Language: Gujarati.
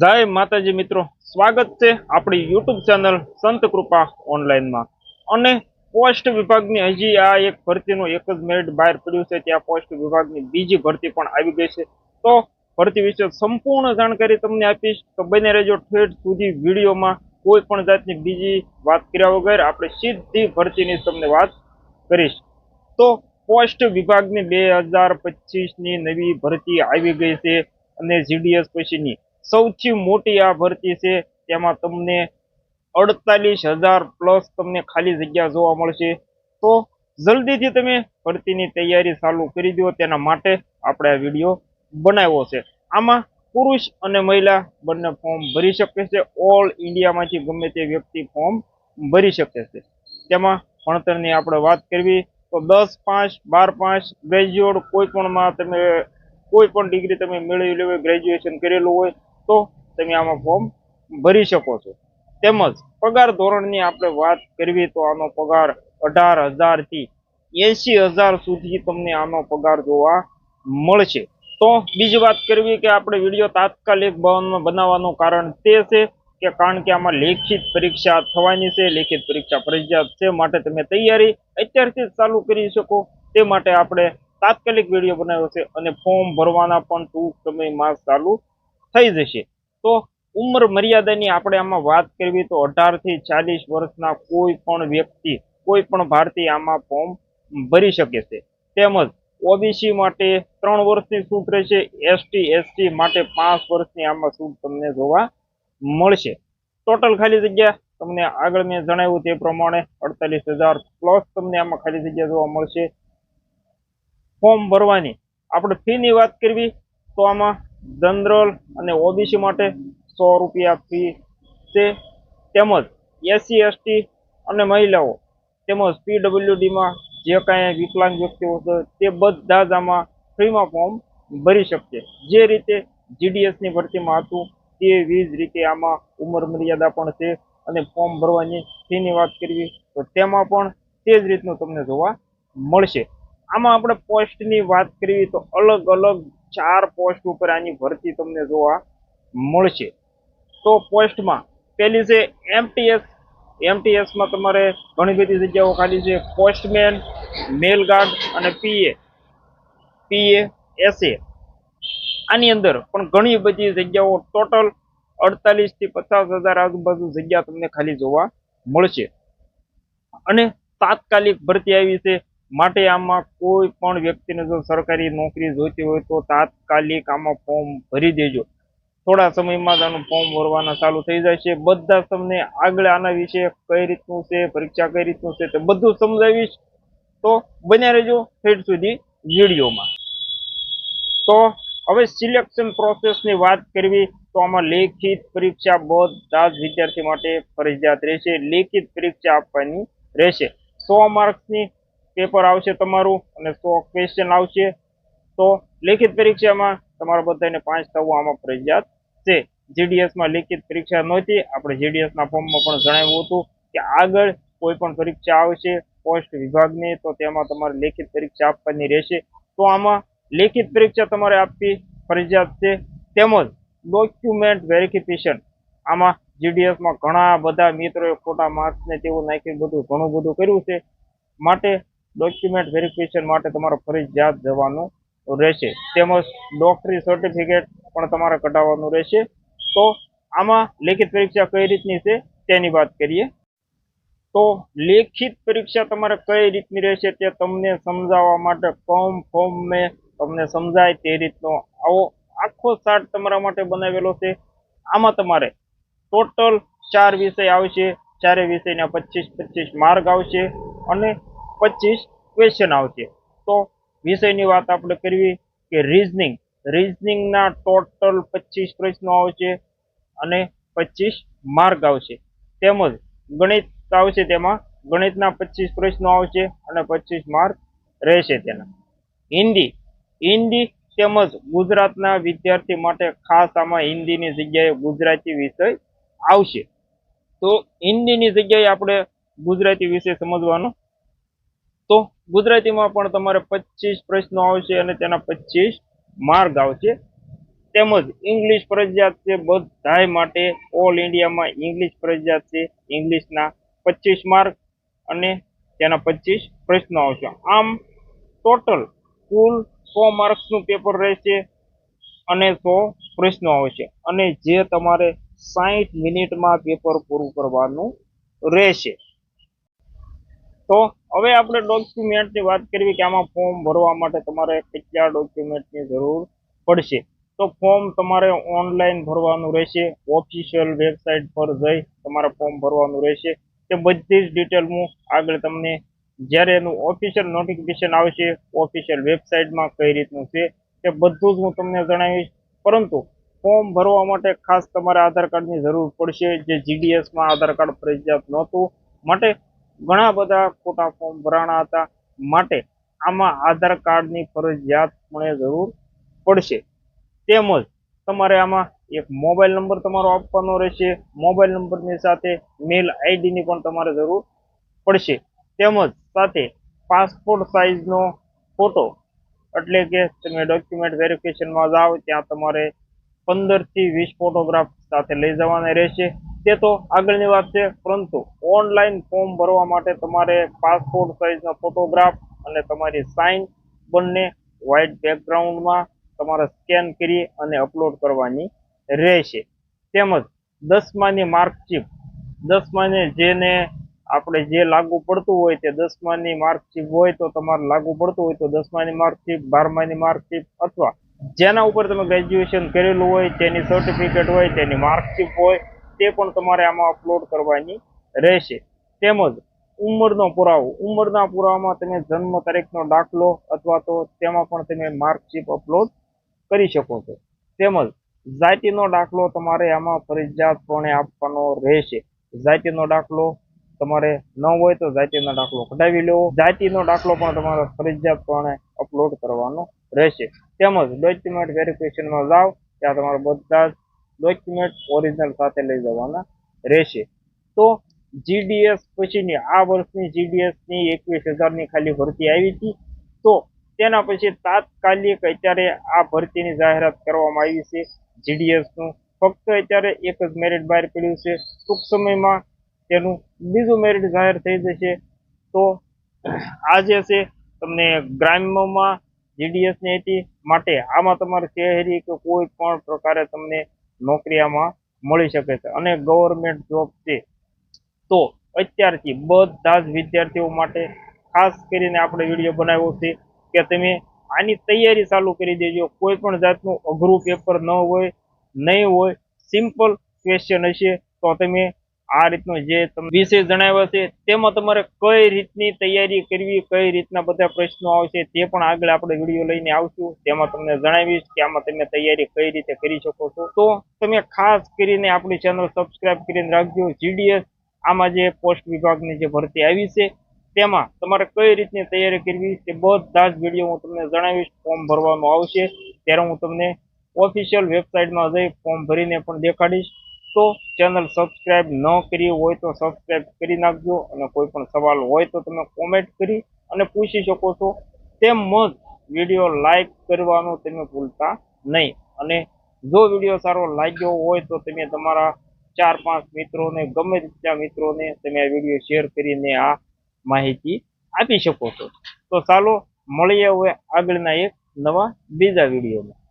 જય માતાજી મિત્રો. સ્વાગત છે આપણી યુટ્યુબ ચેનલ સંત કૃપા ઓનલાઈનમાં અને પોસ્ટ વિભાગની હજી આ એક ભરતીનું એક જ મેરિટ બહાર પડ્યું છે, ત્યાં પોસ્ટ વિભાગની બીજી ભરતી પણ આવી ગઈ છે. તો ભરતી વિશે સંપૂર્ણ જાણકારી તમને આપીશ. તો બને રહેજો ઠેઠ સુધી વિડીયોમાં. કોઈ પણ જાતની બીજી વાત કર્યા વગર આપણે સીધી ભરતીની તમને વાત કરીશ. તો પોસ્ટ વિભાગની બે હજાર પચીસની નવી ભરતી આવી ગઈ છે અને જીડીએસ પછીની. સૌથી મોટી આ ભરતી છે, તેમાં તમને અડતાલીસ હજાર પ્લસ તમને ખાલી જગ્યા જોવા મળશે. તો જલ્દીથી તમે ભરતીની તૈયારી ચાલુ કરી દો, તેના માટે આપણે આ વીડિયો બનાવ્યો છે. આમાં પુરુષ અને મહિલા બંને ફોર્મ ભરી શકે છે ઓલ ઇન્ડિયામાંથી ગમે તે વ્યક્તિ ફોર્મ ભરી શકે છે. તેમાં ભણતરની આપણે વાત કરવી, તો દસ પાંચ, બાર પાંચ ગ્રેજ્યુએટ કોઈ પણમાં તમે કોઈ પણ ડિગ્રી તમે મેળવી લેવી ગ્રેજ્યુએશન કરેલું હોય તો તમે આમાં ફોર્મ ભરી શકો છો. તેમજ પગાર ધોરણની આપણે વાત કરવી તો આનો પગાર અઢાર હજારથી એંશી હજાર સુધી તમને આનો પગાર જોવા મળશે. તો બીજી વાત કરવી કે આપણે વીડિયો તાત્કાલિક ભવનમાં બનાવવાનું કારણ તે છે કે કારણ કે આમાં લેખિત પરીક્ષા થવાની છે, લેખિત પરીક્ષા ફરજિયાત છે માટે તમે તૈયારી અત્યારથી જ ચાલુ કરી શકો. તે માટે આપણે તાત્કાલિક વીડિયો બનાવ્યો છે અને ફોર્મ ભરવાના પણ ટૂંક સમયમાં ચાલુ થઈ જશે. તો ઉંમર મર્યાદાની આપણે આમાં વાત કરવી તો અઢારથી ચાલીસ વર્ષના કોઈ પણ વ્યક્તિ, કોઈ પણ ભારતીય આમાં ફોર્મ ભરી શકે છે. તેમજ ઓબીસી માટે ત્રણ વર્ષની છૂટ રહેશે એસટી એસટી માટે પાંચ વર્ષની આમાં છૂટ તમને જોવા મળશે. ટોટલ ખાલી જગ્યા તમને આગળ મેં જણાવ્યું તે પ્રમાણે અડતાલીસ હજાર પ્લસ તમને આમાં ખાલી જગ્યા જોવા મળશે. ફોર્મ ભરવાની. આપણે ફીની વાત કરવી તો આમાં જનરલ અને ઓબીસી માટે સો રૂપિયા ફી છે. તેમજ એસસી, એસટી અને મહિલાઓ તેમજ પીડબ્લ્યુડીમાં જે કાંઈ વિકલાંગ વ્યક્તિઓ છે તે બધા જ આમાં ફ્રીમાં ફોર્મ ભરી શકશે. જે રીતે જીડીએસની ભરતીમાં હતું તેવી જ રીતે આમાં ઉંમર મર્યાદા પણ છે અને ફોર્મ ભરવાની ફીની વાત કરવી તો તેમાં પણ તે જ રીતનું તમને જોવા મળશે. આમાં આપણે પોસ્ટની વાત કરવી તો અલગ અલગ ચાર પોસ્ટ ઉપર આની ભરતી તમને જોવા મળશે. તો પોસ્ટમાં પહેલી છે એમટીએસ એમટીએસમાં તમારે ઘણી બધી જગ્યાઓ ખાલી છે. પોસ્ટમેન મેલ ગાર્ડ અને પીએ પીએ એસએ આની અંદર પણ ઘણી બધી જગ્યાઓ ટોટલ અડતાલીસથી પચાસ હજાર આજુબાજુ જગ્યા તમને ખાલી જોવા મળશે. અને તાત્કાલિક ભરતી આવી છે માટે આમાં કોઈ પણ વ્યક્તિને જો સરકારી નોકરી જોઈતી હોય તો તાત્કાલિક આમાં ફોર્મ ભરી દેજો. થોડા સમયમાં જ આનું ફોર્મ ભરવાના ચાલુ થઈ જાય છે. બધા તમને આગળ આના વિશે કઈ રીતનું છે, પરીક્ષા કઈ રીતનું છે તે બધું સમજાવીશ. તો બન્યા રહેજો ઠેઠ સુધી વિડીયોમાં. તો હવે સિલેક્શન પ્રોસેસની વાત કરવી તો આમાં લેખિત પરીક્ષા બધા જ વિદ્યાર્થી માટે ફરજિયાત રહેશે. લેખિત પરીક્ષા આપવાની રહેશે. સો માર્ક્સની પેપર આવશે તમારું અને સો ક્વેશ્ચન આવશે. તો લેખિત પરીક્ષામાં તમારા બધાને પાંચ થવું આમાં ફરજિયાત છે. જીડીએસમાં લેખિત પરીક્ષા નહોતી. આપણે જીડીએસના ફોર્મમાં પણ જણાવ્યું હતું કે આગળ કોઈ પણ પરીક્ષા આવશે પોસ્ટ વિભાગની, તો તેમાં તમારે લેખિત પરીક્ષા આપવાની રહેશે. તો આમાં લેખિત પરીક્ષા તમારે આપવી ફરજિયાત છે. તેમજ ડોક્યુમેન્ટ વેરિફિકેશન આમાં જીડીએસમાં ઘણા બધા મિત્રોએ ખોટા માર્ક્સને તેવું નાખી બધું ઘણું બધું કર્યું છે. માટે ડોક્યુમેન્ટ વેરિફિકેશન માટે તમારે ફરજિયાત જવાનું રહેશે. તેમજ ડોક્ટરી સર્ટિફિકેટ પણ તમારે કઢાવવાનું રહેશે. તો આમાં લેખિત પરીક્ષા કઈ રીતની છે તેની વાત કરીએ. તો લેખિત પરીક્ષા તમારે કઈ રીતની રહેશે તે તમને સમજાવવા માટે ફોર્મ ફોર્મ મેં તમને સમજાય તે રીતનો આવો આખો ચાર્ટ તમારા માટે બનાવેલો છે. આમાં તમારે ટોટલ ચાર વિષય આવશે. ચારે વિષયના પચીસ પચીસ માર્ગ આવશે. અને પચીસ ક્વેશ્ચન આવશે. તો વિષયની વાત આપણે કરવી કે રીઝનિંગ રીઝનિંગના ટોટલ પચીસ પ્રશ્નો આવશે અને પચીસ માર્ક આવશે. તેમજ ગણિત આવશે તેમાં. ગણિતના પચીસ પ્રશ્નો આવશે અને પચીસ માર્ક રહેશે તેના. હિન્દી. હિન્દી તેમજ ગુજરાતના વિદ્યાર્થી માટે ખાસ આમાં હિન્દીની જગ્યાએ ગુજરાતી વિષય આવશે. તો હિન્દીની જગ્યાએ આપણે ગુજરાતી વિષય સમજવાનો ગુજરાતીમાં પણ તમારે પચીસ પ્રશ્નો આવશે અને તેના પચીસ માર્ગ આવશે. તેમજ ઇંગ્લિશ ફરજિયાત છે, બધાય માટે ઓલ ઇન્ડિયામાં ઇંગ્લિશ ફરજિયાત છે. ઇંગ્લિશના પચીસ માર્ક અને તેના પચીસ પ્રશ્નો આવશે. આમ ટોટલ કુલ સો માર્ક્સનું પેપર રહેશે અને સો પ્રશ્નો આવશે. અને જે તમારે સાહીઠ મિનિટમાં પેપર પૂરું કરવાનું રહેશે. તો હવે આપણે ડોક્યુમેન્ટની વાત કરવી કે આમાં ફોર્મ ભરવા માટે તમારે કેટલા ડોક્યુમેન્ટની જરૂર પડશે. તો ફોર્મ તમારે ઓનલાઈન ભરવાનું રહેશે. ઓફિશિયલ વેબસાઇટ પર જઈ તમારે ફોર્મ ભરવાનું રહેશે. તે બધી જ ડિટેલ હું આગળ તમને જ્યારે એનું ઓફિશિયલ નોટિફિકેશન આવશે ઓફિશિયલ વેબસાઇટમાં કઈ રીતનું છે, તે બધું જ હું તમને જણાવીશ. પરંતુ ફોર્મ ભરવા માટે ખાસ તમારે આધાર કાર્ડની જરૂર પડશે. જે જીડીએસમાં આધાર કાર્ડ ફરજિયાત નહોતું. માટે ઘણા બધા ખોટા ફોર્મ ભરાણા હતા. માટે આમાં આધાર કાર્ડની ફરજિયાતપણે જરૂર પડશે. તેમજ તમારે આમાં એક મોબાઈલ નંબર તમારો આપવાનો રહેશે. મોબાઈલ નંબરની સાથે મેલ આઈડીની પણ તમારે જરૂર પડશે. તેમજ સાથે પાસપોર્ટ સાઇઝનો ફોટો એટલે કે તમે ડોક્યુમેન્ટ વેરિફિકેશનમાં જાઓ ત્યાં તમારે પંદરથી વીસ ફોટોગ્રાફ સાથે લઈ જવાના રહેશે. તે તો આગળની વાત છે, પરંતુ ઓનલાઈન ફોર્મ ભરવા માટે તમારે પાસપોર્ટ સાઇઝનો ફોટોગ્રાફ અને તમારી સાઇન બંને વ્હાઇટ બેકગ્રાઉન્ડમાં તમારે સ્કેન કરી અને અપલોડ કરવાની રહેશે. તેમજ દસમાની માર્કશીટ દસમાને જેને આપણે જે લાગુ પડતું હોય તે દસમાની માર્કશીટ હોય તો તમારે લાગુ પડતું હોય તો દસમાની માર્કશીટ બારમાની માર્કશીટ અથવા જેના ઉપર તમે ગ્રેજ્યુએશન કરેલું હોય તેની સર્ટિફિકેટ હોય, તેની માર્કશીટ હોય તે પણ તમારે આમાં અપલોડ કરવાની રહેશે. તેમજ ઉંમરનો પુરાવો. ઉંમરના પુરાવામાં તમે જન્મ તારીખનો દાખલો અથવા તો તેમાં પણ તમે માર્કશીટ અપલોડ કરી શકો છો. તેમજ જાતિનો દાખલો તમારે આમાં ફરજિયાતપણે આપવાનો રહેશે. જાતિનો દાખલો તમારે ન હોય તો જાતિનો દાખલો કઢાવી લેવો જાતિનો દાખલો પણ તમારે ફરજિયાતપણે અપલોડ કરવાનો રહેશે. તેમજ ડોક્યુમેન્ટ વેરિફિકેશનમાં જાઓ. ત્યાં તમારે બધા જ ડોક્યુમેન્ટ ઓરિજિનલ સાથે લઈ જવાના રહેશે. તો જીડીએસ પછીની, આ વર્ષની જીડીએસની એકવીસ હજારની ખાલી ભરતી આવી હતી. તો તેના પછી તાત્કાલિક અત્યારે આ ભરતીની જાહેરાત કરવામાં આવી છે જીડીએસનું ફક્ત અત્યારે એક જ મેરિટ બહાર પડ્યું છે. ટૂંક સમયમાં તેનું બીજું મેરિટ જાહેર થઈ જશે. તો આજે છે, તમને ગ્રામ્યમાં જીડીએસની હતી. માટે આમાં તમારે શહેરી કે કોઈ પણ પ્રકારે તમને નોકરી આમાં મળી શકે છે. અને ગવર્મેન્ટ જોબ છે. તો અત્યારથી બધા જ વિદ્યાર્થીઓ માટે ખાસ કરીને આપણે વીડિયો બનાવ્યો છે કે તમે આની તૈયારી ચાલુ કરી દેજો. કોઈ પણ જાતનું અઘરું પેપર ન હોય, નહીં હોય સિમ્પલ ક્વેશ્ચન હશે તો તમે આ રીતનું જે વિષય જણાવ્યા છે, તેમાં તમારે કઈ રીતની તૈયારી કરવી, કઈ રીતના બધા પ્રશ્નો આવશે તે પણ આગળ આપણે વીડિયો લઈને આવશું. તેમાં તમને જણાવીશ કે આમાં તમે તૈયારી કઈ રીતે કરી શકો છો. તો તમે ખાસ કરીને આપણી ચેનલ સબસ્ક્રાઈબ કરીને રાખજો. જીડીએસ આમાં જે પોસ્ટ વિભાગની જે ભરતી આવી છે, તેમાં તમારે કઈ રીતની તૈયારી કરવી તે બધા જ વીડિયો હું તમને જણાવીશ. ફોર્મ ભરવાનું આવશે. ત્યારે હું તમને ઓફિશિયલ વેબસાઇટમાં જઈ ફોર્મ ભરીને પણ દેખાડીશ. તો ચેનલ સબસ્ક્રાઇબ ન કરી હોય તો સબસ્ક્રાઇબ કરી નાખજો અને કોઈ પણ સવાલ હોય તો તમે કોમેન્ટ કરી અને પૂછી શકો છો. તેમજ વીડિયો લાઈક કરવાનો તમે ભૂલતા નહીં. અને જો વીડિયો સારો લાગ્યો હોય તો તમે તમારા ચાર પાંચ મિત્રોને, ગમે તેટલા મિત્રોને તમે આ વીડિયો શેર કરીને આ માહિતી આપી શકો છો. તો ચાલો, મળીએ હવે આગળના એક નવા બીજા વિડીયોમાં